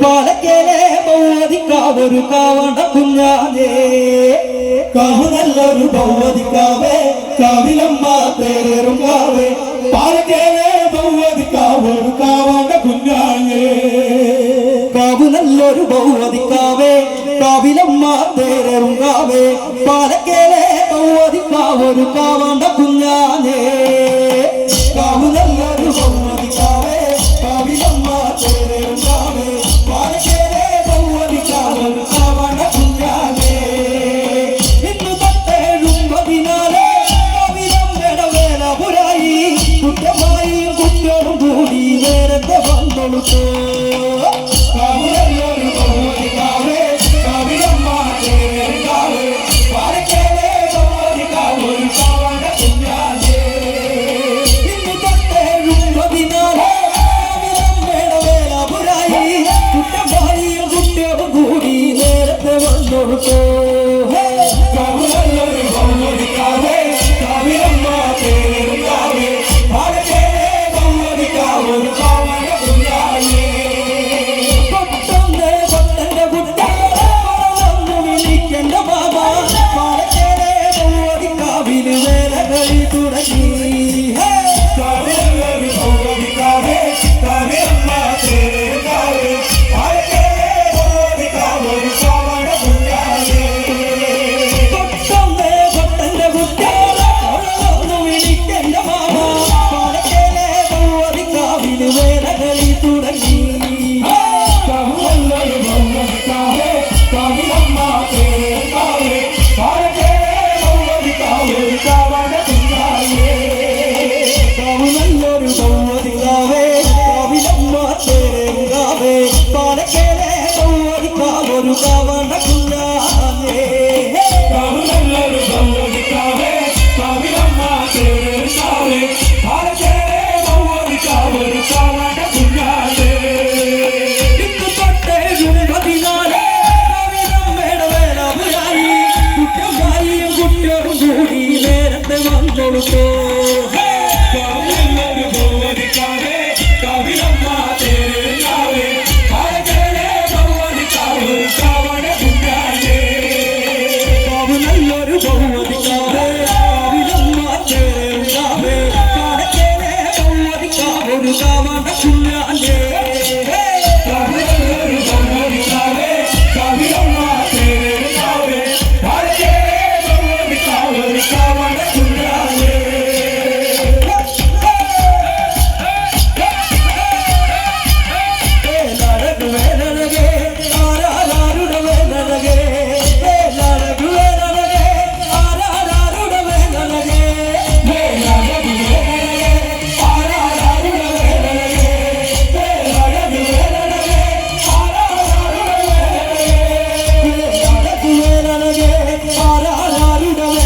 പാലക്കേലെ ഭൗവതിക്കാവൊരു കാവണ കുഞ്ഞാനേ. കാവ് നല്ലൊരു ഭൗവതിക്കാവേ കാവിലമ്മ തേറേറും കാവേ. പാലക്കേലെ ഭൗവതിക്കാവൊരു കാവണ കുഞ്ഞാനേ. കാവ് നല്ലൊരു ഭൗവതിക്കാവേ കാവിലമ്മ തേറേറും കാവേ. പാലക്കേലെ ഭൗവതിക്കാവൊരു കാവണ കുഞ്ഞാനേ. ஆறாருடவே